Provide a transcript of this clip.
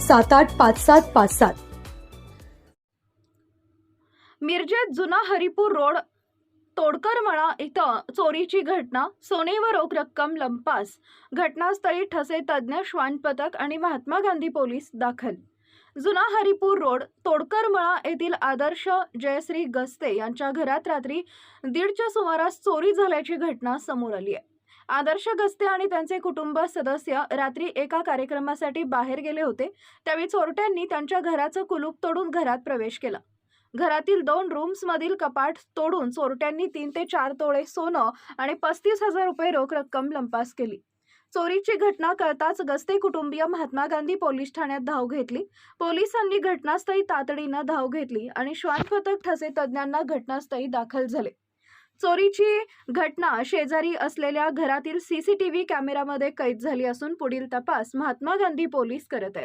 सात आठ पाच सात पाच सात. मिरजेत जुना हरिपूर रोड तोडकरमळा इथं चोरीची घटना सोने व रोख रक्कम लंपास. घटनास्थळी ठसे तज्ज्ञ श्वान पथक आणि महात्मा गांधी पोलीस दाखल. जुना हरिपूर रोड तोडकरमळा येथील आदर्श जयश्री गस्ते यांच्या घरात रात्री दीडच्या सुमारास चोरी झाल्याची घटना समोर आली आहे. आदर्श गस्ते आणि त्यांचे कुटुंब सदस्य रात्री एका कार्यक्रमासाठी बाहेर गेले होते. त्यावेळी चोरट्यांनी त्यांच्या घराचं कुलूप तोडून घरात प्रवेश केला. घरातील दोन रूम्समधील कपाट तोडून चोरट्यांनी तीन ते चार तोळे सोनं आणि पस्तीस हजार रुपये रोख रक्कम लंपास केली. चोरीची घटना कळताच गस्ते कुटुंबीय महात्मा गांधी पोलीस ठाण्यात धाव घेतली. पोलिसांनी घटनास्थळी तातडीनं धाव घेतली आणि श्वान ठसे तज्ज्ञांना घटनास्थळी दाखल झाले. चोरीची घटना शेजारी असलेल्या घरातील सीसीटीव्ही कॅमेऱ्यामध्ये कैद झाली असून पुढील तपास महात्मा गांधी पोलीस करत आहेत.